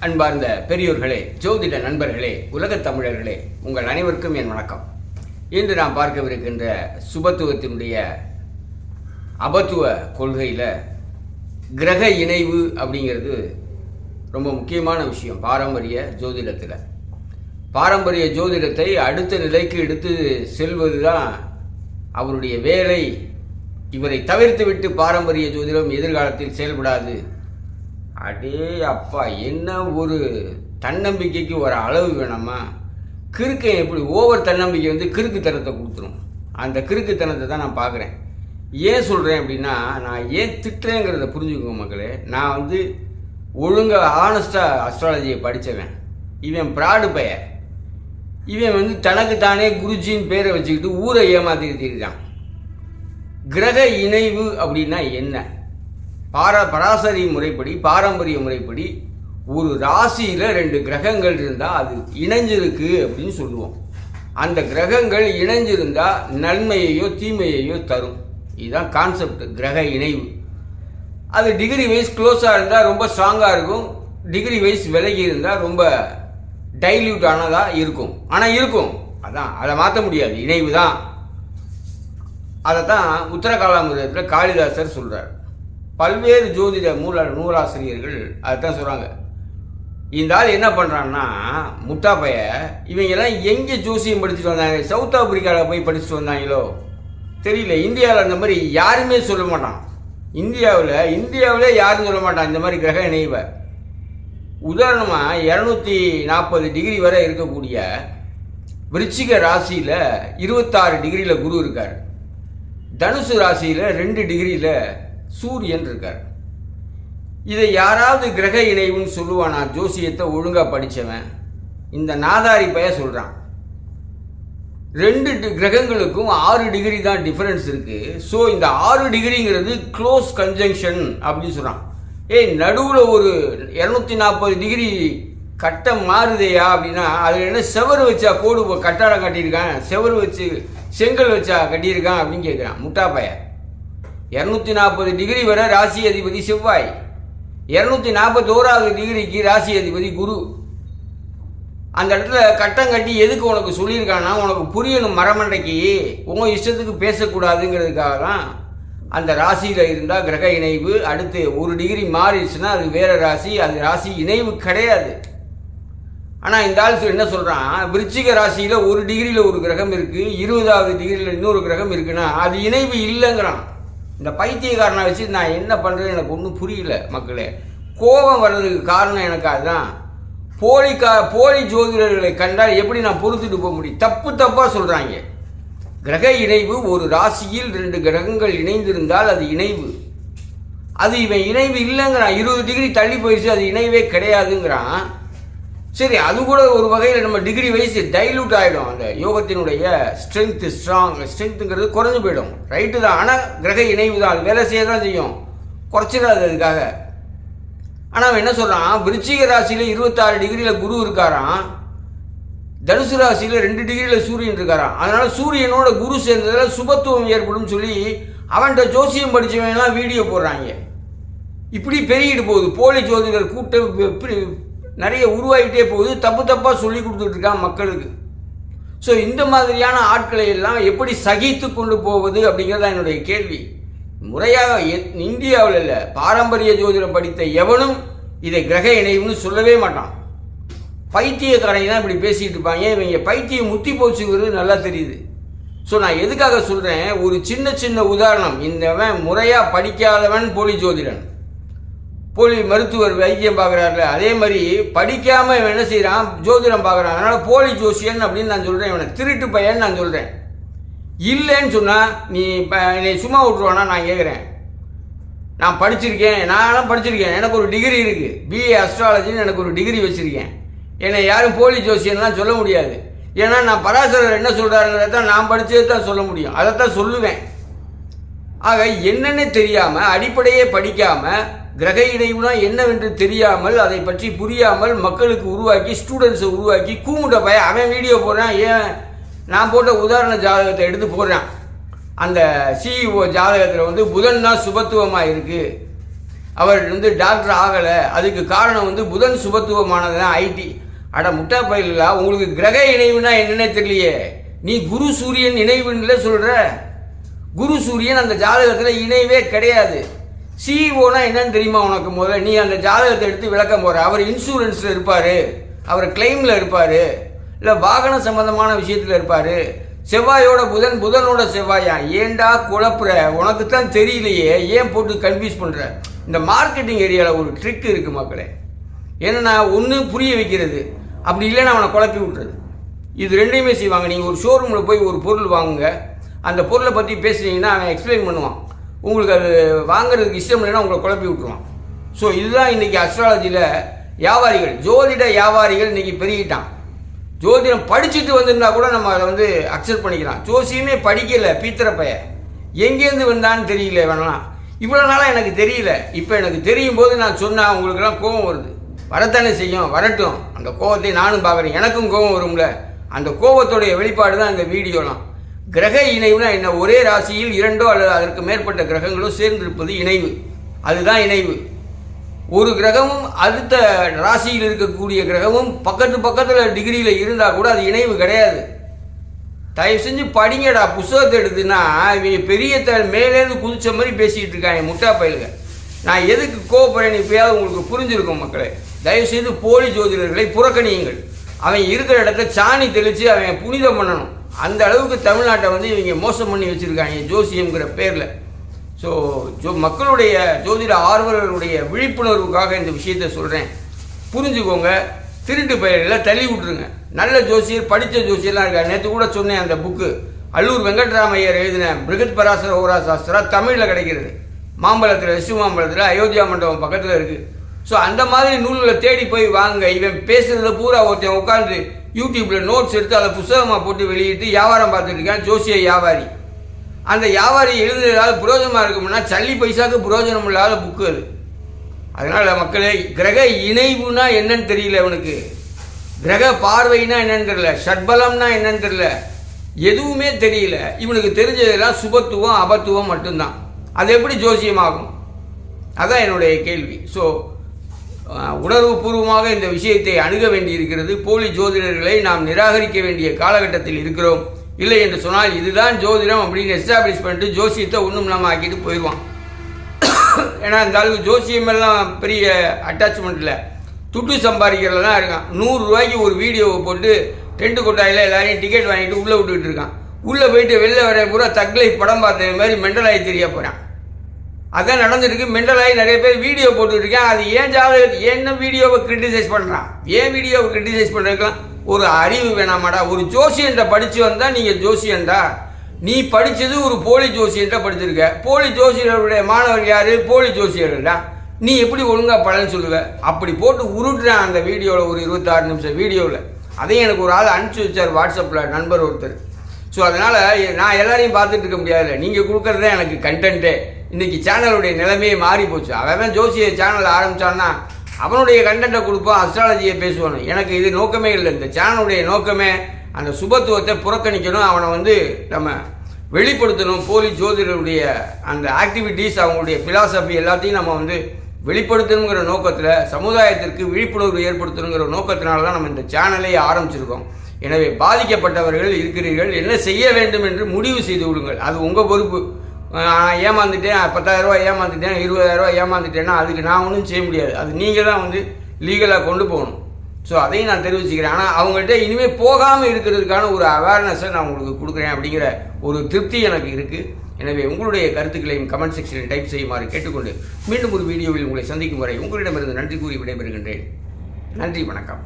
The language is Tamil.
அன்பார்ந்த பெரியோர்களே ஜோதிட நண்பர்களே உலகத் தமிழர்களே உங்கள் அனைவருக்கும் என் வணக்கம். இன்று நாம் பார்க்கவிருக்கின்ற சுபத்துவத்தினுடைய அபத்துவ கொள்கையில் கிரக இணைவு அப்படிங்கிறது ரொம்ப முக்கியமான விஷயம் பாரம்பரிய ஜோதிடத்தில். பாரம்பரிய ஜோதிடத்தை அடுத்த நிலைக்கு எடுத்து செல்வது தான் அவருடைய வேலை. இவரை தவிர்த்துவிட்டு பாரம்பரிய ஜோதிடம் எதிர்காலத்தில் செயல்படாது அடே அப்பா என்ன ஒரு தன்னம்பிக்கைக்கு ஒரு அளவு வேணாமா? கிறுக்கை எப்படி ஓவர் தன்னம்பிக்கை வந்து கிறுக்குத்தனத்தை கொடுத்துரும். அந்த கிறுக்குத்தனத்தை தான் நான் பார்க்குறேன். ஏன் சொல்கிறேன் அப்படின்னா நான் ஏன் திட்டுறேங்கிறத புரிஞ்சுக்கோங்க மக்களே. நான் வந்து ஒழுங்காக ஆனஸ்டாக அஸ்ட்ராலஜியை படித்தவன் இவன் ப்ராடு பைய இவன் வந்து தனக்கு தானே குருஜின்னு பேரை வச்சுக்கிட்டு ஊரை ஏமாத்திட்டு இருக்கான். கிரக இணைவு அப்படின்னா என்ன? பார பராசரி முறைப்படி பாரம்பரிய முறைப்படி ஒரு ராசியில் ரெண்டு கிரகங்கள் இருந்தால் அது இணைஞ்சிருக்கு அப்படின்னு சொல்லுவோம். அந்த கிரகங்கள் இணைஞ்சிருந்தால் நன்மையையோ தீமையையோ தரும். இதுதான் கான்செப்ட் கிரக இணைவு. அது டிகிரி வைஸ் க்ளோஸாக இருந்தால் ரொம்ப ஸ்ட்ராங்காக இருக்கும். டிகிரி வைஸ் விலகி இருந்தால் ரொம்ப டைல்யூட் ஆனதாக இருக்கும். ஆனால் இருக்கும். அதான் அதை மாற்ற முடியாது. இணைவு தான். அதை தான் உத்தரகாலாமிரதத்தில் காளிதாசர் சொல்கிறார் பல்வேறு ஜோதிட நூல நூலாசிரியர்கள் அதுதான் சொல்கிறாங்க இந்த ஆள் என்ன பண்ணுறான்னா முட்டாப்பைய இவங்கெல்லாம் எங்கே ஜோசியம் படிச்சுட்டு வந்தாங்க? சவுத் ஆப்பிரிக்காவில் போய் படிச்சுட்டு வந்தாங்களோ? தெரியல. இந்தியாவில் அந்த மாதிரி யாருமே சொல்ல மாட்டான். இந்தியாவில் இந்தியாவிலே யாரும் சொல்ல மாட்டான். இந்த மாதிரி கிரக இணைவை. உதாரணமாக இரநூத்தி நாற்பது டிகிரி வரை இருக்கக்கூடிய விருச்சிக ராசியில் இருபத்தாறு டிகிரியில் குரு இருக்கார். தனுசு ராசியில் ரெண்டு டிகிரியில் சூரியன் இருக்கார். இதை யாராவது கிரக இணைவுன்னு சொல்லுவானா? ஜோசியத்தை ஒழுங்காக படித்தவன் இந்த நாதாரி பைய சொல்கிறான் ரெண்டு கிரகங்களுக்கும் ஆறு டிகிரி தான் டிஃபரன்ஸ் இருக்குது ஸோ இந்த ஆறு டிகிரிங்கிறது க்ளோஸ் கன்ஜங்ஷன் அப்படின்னு சொல்கிறான் ஏய் நடுவில் ஒரு இரநூத்தி நாற்பது டிகிரி கட்டம் மாறுதையா அப்படின்னா அதில் என்ன செவரு வச்சா கோடு கட்டாடம் கட்டியிருக்கான்? செவரு வச்சு செங்கல் வச்சா கட்டியிருக்கான் அப்படின்னு கேட்குறான் முட்டா பையன் இரநூத்தி நாற்பது டிகிரி வரை ராசி அதிபதி செவ்வாய். இரநூத்தி நாற்பத்தோராவது டிகிரிக்கு ராசி அதிபதி குரு. அந்த இடத்துல கட்டம் கட்டி எதுக்கு உனக்கு சொல்லியிருக்கான்னா உனக்கு புரியணும் மரமண்டைக்கு. உன் இஷ்டத்துக்கு பேசக்கூடாதுங்கிறதுக்காக தான் அந்த ராசியில் இருந்தால் கிரக இணைவு அடுத்து ஒரு டிகிரி மாறிடுச்சுன்னா அது வேற ராசி அது ராசி இணைவு கிடையாது. ஆனால் இந்த ஆள் என்ன சொல்கிறான் விருச்சிக ராசியில் ஒரு டிகிரியில் ஒரு கிரகம் இருக்குது இருபதாவது டிகிரியில் இன்னொரு கிரகம் இருக்குன்னா அது இணைவு இல்லைங்கிறான். இந்த பைத்தியக்காரனை வச்சு நான் என்ன பண்ணுறது எனக்கு ஒன்றும் புரியல மக்களே. கோபம் வர்றதுக்கு காரணம் எனக்கு அதுதான். போலி கா போலி ஜோதிடர்களை கண்டால் எப்படி நான் பொறுத்துட்டு போக முடியும்? தப்பு தப்பாக சொல்கிறாங்க கிரக இணைவு ஒரு ராசியில் ரெண்டு கிரகங்கள் இணைந்திருந்தால் அது இணைவு. அது இவன் இணைவு இல்லைங்கிறான். இருபது டிகிரி தள்ளி போயிடுச்சு அது இணைவே கிடையாதுங்கிறான். சரி அது கூட ஒரு வகையில் நம்ம டிகிரி வைஸ் டைலூட் ஆகிடும் அந்த யோகத்தினுடைய ஸ்ட்ரென்த் ஸ்ட்ராங் ஸ்ட்ரென்த்துங்கிறது குறைஞ்சு போயிடும். ரைட்டு தான். ஆனால் கிரக இணைவு தான் வேலை செய்ய தான் செய்யும். குறைச்சிடாது அதுக்காக. ஆனால் அவன் என்ன சொல்கிறான் விருச்சிக ராசியில் இருபத்தாறு டிகிரியில் குரு இருக்காராம். தனுசு ராசியில் ரெண்டு டிகிரியில் சூரியன் இருக்காராம். அதனால் சூரியனோட குரு சேர்ந்ததில் சுபத்துவம் ஏற்படும் சொல்லி அவன்கிட்ட ஜோசியம் படித்தவன்லாம் வீடியோ போடுறாங்க. இப்படி பெருகிட்டு போகுது. போலி ஜோதிடர் கூட்டம் நிறைய உருவாகிட்டே போகுது. தப்பு தப்பாக சொல்லி கொடுத்துட்ருக்கான் மக்களுக்கு. ஸோ இந்த மாதிரியான ஆட்களை எல்லாம் எப்படி சகித்து கொண்டு போவது அப்படிங்கிறது தான் என்னுடைய கேள்வி. முறையாக இந்தியாவில் இல்லை பாரம்பரிய ஜோதிடம் படித்த எவனும் இதை கிரக இணைவுன்னு சொல்லவே மாட்டான். பைத்தியக்காரங்க தான் இப்படி பேசிட்டு இருப்பாங்க. இவங்க பைத்தியம் முத்தி போச்சுங்கிறது நல்லா தெரியுது. ஸோ நான் எதுக்காக சொல்கிறேன் ஒரு சின்ன சின்ன உதாரணம். இந்தவன் முறையாக படிக்காதவன் போலி ஜோதிடன். போலி மருத்துவர் வைத்தியம் பார்க்குறாருல அதே மாதிரி படிக்காமல் இவன் என்ன செய்கிறான் ஜோதிடம் பார்க்குறான். அதனால் போலி ஜோசியன் அப்படின்னு நான் சொல்கிறேன் இவனை. திருட்டு பையன் நான் சொல்கிறேன் இல்லைன்னு சொன்னால் நீ இப்போ என்னை சும்மா விட்ருவானா நான் கேட்குறேன் நான் படிச்சிருக்கேன். நானும் படிச்சிருக்கேன். எனக்கு ஒரு டிகிரி இருக்குது பிஏ அஸ்ட்ராலஜின்னு எனக்கு ஒரு டிகிரி வச்சுருக்கேன். என்னை யாரும் போலி ஜோசியன்லாம் சொல்ல முடியாது. ஏன்னா நான் பராசரர் என்ன சொல்கிறாருங்கிறத தான் நான் படித்தது தான் சொல்ல முடியும். அதைத்தான் சொல்லுவேன். ஆக என்னென்னு தெரியாமல் அடிப்படையே படிக்காமல் கிரக இணைவுனா என்னவென்று தெரியாமல் அதை பற்றி புரியாமல் மக்களுக்கு உருவாக்கி ஸ்டூடெண்ட்ஸை உருவாக்கி கூமுட்ட பய அவன் வீடியோ போடுறான் ஏன்? நான் போட்ட உதாரண ஜாதகத்தை எடுத்து போடுறான். அந்த சிஇஓ ஜாதகத்தில் வந்து புதன் தான் சுபத்துவமாக இருக்குது அவர் வந்து டாக்டர் ஆகலை. அதுக்கு காரணம் வந்து புதன் சுபத்துவமானது தான் ஐடி அட முட்டா பயிலா உங்களுக்கு கிரக இணைவுனா என்னன்னே தெரியலையே. நீ குரு சூரியன் இணைவுன்னு சொல்கிற குரு சூரியன் அந்த ஜாதகத்தில் இணைவே கிடையாது. சிஇஓனா என்னன்னு தெரியுமா உனக்கு முதல்ல? நீ அந்த ஜாதகத்தை எடுத்து விளக்கம் போகிற அவர் இன்சூரன்ஸில் இருப்பார். அவர் கிளைமில் இருப்பார். இல்லை வாகன சம்பந்தமான விஷயத்தில் இருப்பார். செவ்வாயோட புதன் புதனோட செவ்வாயா? ஏன்டா குழப்புற? உனக்கு தான் தெரியலையே. ஏன் போட்டு கன்ஃபியூஸ் பண்ணுற இந்த மார்க்கெட்டிங் ஏரியாவில் ஒரு ட்ரிக் இருக்குது மக்களே. என்னென்னா ஒன்று புரிய வைக்கிறது. அப்படி இல்லைன்னா அவனை குழப்பி விட்டுறது. இது ரெண்டையுமே செய்வாங்க. நீங்கள் ஒரு ஷோரூமில் போய் ஒரு பொருள் வாங்குங்க. அந்த பொருளை பற்றி பேசுனீங்கன்னா அவன் எக்ஸ்பிளைன் பண்ணுவான். உங்களுக்கு அது வாங்குறதுக்கு இஷ்டம் இல்லைன்னா உங்களை குழப்பி விட்டுருவான். ஸோ இதுதான் இன்றைக்கி அஸ்ட்ராலஜியில் வியாபாரிகள். ஜோதிட வியாபாரிகள் இன்றைக்கி பெருகிட்டான். ஜோதிடம் படிச்சுட்டு வந்திருந்தா கூட நம்ம அதை வந்து அக்செப்ட் பண்ணிக்கலாம். ஜோசியமே படிக்கலை பீத்திர பைய. எங்கேருந்து வந்தான்னு தெரியல வேணாம் இவ்வளோ நாளாக எனக்கு தெரியல. இப்போ எனக்கு தெரியும் போது நான் சொன்னால் உங்களுக்கெல்லாம் கோபம் வருது. வரத்தானே செய்யும்? வரட்டும். அந்த கோபத்தை நானும் பார்க்குறேன். எனக்கும் கோபம் வரும்ல. அந்த கோபத்துடைய வெளிப்பாடு தான் இந்த வீடியோலாம். கிரக இணைவுனா என்ன? ஒரே ராசியில் இரண்டோ அல்லது அதற்கு மேற்பட்ட கிரகங்களோ சேர்ந்திருப்பது இணைவு. அதுதான் இணைவு. ஒரு கிரகமும் அடுத்த ராசியில் இருக்கக்கூடிய கிரகமும் பக்கத்து பக்கத்தில் டிகிரியில் இருந்தால் கூட அது இணைவு கிடையாது. தயவு செஞ்சு படிங்கடா. புஸ்தகத்தை எடுத்துன்னா இவங்க பெரிய த மேலேருந்து குதிச்ச மாதிரி பேசிக்கிட்டு இருக்காங்க முட்டா பயிலுங்க நான் எதுக்கு கோவப்படுறேன் இப்பயாவது உங்களுக்கு புரிஞ்சிருக்கும் மக்களே. தயவு செய்து போலி ஜோதிடர்களை புறக்கணியுங்கள். அவன் இருக்கிற இடத்த சாணி தெளித்து அவன் புனிதம் பண்ணணும். அந்த அளவுக்கு தமிழ்நாட்டை வந்து இவங்க மோசம் பண்ணி வச்சுருக்காங்க ஜோசியம்ங்கிற பேரில். ஸோ ஜோ மக்களுடைய ஜோதிட ஆர்வலர்களுடைய விழிப்புணர்வுக்காக இந்த விஷயத்தை சொல்கிறேன் புரிஞ்சுக்கோங்க திருட்டு பெயரில் தள்ளி விட்ருங்க நல்ல ஜோசியர் படித்த ஜோசியர்லாம் இருக்கார் நேற்று கூட சொன்னேன் அந்த புக்கு அல்லூர் வெங்கட்ராமையர் எழுதின பிருகத் பராசர ஓரா சாஸ்திரா தமிழில் கிடைக்கிறது. மாம்பழத்தில் விசு மாம்பழத்தில் அயோத்தியா மண்டபம் பக்கத்தில் இருக்குது ஸோ அந்த மாதிரி நூல்களை தேடி போய் வாங்க இவன் பேசுகிறத பூரா ஒருத்தன் உட்காந்து யூடியூப்பில் நோட்ஸ் எடுத்து அதை புஸ்தகமாக போட்டு வெளியிட்டு வியாபாரம் பார்த்துட்டு இருக்கேன் ஜோசிய வியாபாரி. அந்த வியாபாரி எழுதுறதாவது புரோஜனமாக இருக்கும்னா சல்லி பைசாவுக்கு புரோஜனம் இல்லாத புக்கு அது. அதனால் மக்களே கிரக இணைவுனா என்னன்னு தெரியல அவனுக்கு கிரக பார்வைனா என்னன்னு தெரியல ஷட்பலம்னா என்னன்னு தெரியல. எதுவுமே தெரியல. இவனுக்கு தெரிஞ்சதெல்லாம் சுபத்துவம் அபத்துவம் மட்டும்தான். அது எப்படி ஜோசியமாகும்? அதான் என்னுடைய கேள்வி. ஸோ உணர்வுபூர்வமாக இந்த விஷயத்தை அணுக வேண்டியிருக்கிறது. போலி ஜோதிடர்களை நாம் நிராகரிக்க வேண்டிய காலகட்டத்தில் இருக்கிறோம். இல்லை என்று சொன்னால் இதுதான் ஜோதிடம் அப்படின்னு எஸ்டாப்ளிஷ் பண்ணிட்டு ஜோசியத்தை ஒன்றும் நம்ம ஆக்கிட்டு போயிடுவான். ஏன்னா இந்த அளவுக்கு ஜோசியம் எல்லாம் பெரிய அட்டாச்மெண்ட் இல்லை துட்டு சம்பாதிக்கிறதுல தான் இருக்கான் நூறுரூவாய்க்கு ஒரு வீடியோவை போட்டு டென்ட் கொட்டாயில் எல்லாரையும் டிக்கெட் வாங்கிட்டு உள்ளே விட்டுக்கிட்டு இருக்கான். உள்ளே போயிட்டு வெளில வர பூரா தக்லை படம் பார்த்த மாதிரி மெண்டலாகி தெரிய போகிறான் அதான் நடந்துருக்கு மென்டலாகி நிறைய பேர் வீடியோ போட்டுருக்கேன் அது ஏன் ஜாதகத்துக்கு என்ன வீடியோவை கிரிட்டிசைஸ் பண்ணுறான் ஏன் வீடியோவை கிரிட்டிசைஸ் பண்ணுறதுக்கெல்லாம் ஒரு அறிவு வேணாமாடா. ஒரு ஜோசியன்ட்ட படித்து வந்தால் நீங்கள் ஜோசியன்டா. நீ படித்தது ஒரு போலி ஜோசியன்ட்ட படிச்சிருக்க. போலி ஜோசியருடைய மாணவர் யார்? போலி ஜோசியர்கள்டா. நீ எப்படி ஒழுங்காக பலன் சொல்லுவ? அப்படி போட்டு உருட்டுறேன் அந்த வீடியோவில் ஒரு இருபத்தாறு நிமிஷம் வீடியோவில் அதையும் எனக்கு ஒரு ஆள் அனுப்பிச்சி வச்சார் வாட்ஸ்அப்பில் நண்பர் ஒருத்தர். ஸோ அதனால் நான் எல்லாரையும் பார்த்துட்டு இருக்க முடியாது நீங்கள் கொடுக்குறது தான் எனக்கு கண்டென்ட்டே இன்றைக்கி சேனலுடைய நிலைமையே மாறி போச்சு. அவன் ஜோசிய சேனல் ஆரம்பித்தான்னா அவனுடைய கண்டென்ட்டை கொடுப்போம் அஸ்ட்ராலஜியை பேசுவானு எனக்கு இது நோக்கமே இல்லை. இந்த சேனலுடைய நோக்கமே அந்த சுபத்துவத்தை புறக்கணிக்கணும் அவனை வந்து நம்ம வெளிப்படுத்தணும். போலி ஜோதிடருடைய அந்த ஆக்டிவிட்டீஸ் அவங்களுடைய பிலாசபி எல்லாத்தையும் நம்ம வந்து வெளிப்படுத்தணுங்கிற நோக்கத்தில் சமுதாயத்திற்கு விழிப்புணர்வு ஏற்படுத்தணுங்கிற நோக்கத்தினால தான் நம்ம இந்த சேனலை ஆரம்பிச்சிருக்கோம். எனவே பாதிக்கப்பட்டவர்கள் இருக்கிறீர்கள். என்ன செய்ய வேண்டும் என்று முடிவு செய்து விடுங்கள். அது உங்கள் பொறுப்பு. ஏமாந்துட்டேன் பத்தாயிரரூவா ஏமாந்துட்டேன் இருபதாயிரரூவா ஏமாந்துட்டேன்னா அதுக்கு நான் ஒன்றும் செய்ய முடியாது. அது நீங்கள் தான் வந்து லீகலாக கொண்டு போகணும். ஸோ அதையும் நான் தெரிவிச்சுக்கிறேன். ஆனால் அவங்கள்ட்ட இனிமேல் போகாமல் இருக்கிறதுக்கான ஒரு அவேர்னஸை நான் உங்களுக்கு கொடுக்குறேன் அப்படிங்கிற ஒரு திருப்தி எனக்கு இருக்குது எனவே உங்களுடைய கருத்துக்களையும் கமெண்ட் செக்ஷனில் டைப் செய்யுமாறு கேட்டுக்கொண்டு மீண்டும் ஒரு வீடியோவில் உங்களை சந்திக்கும் வரை உங்களிடமிருந்து நன்றி கூறி விடைபெறுகின்றேன். நன்றி வணக்கம்.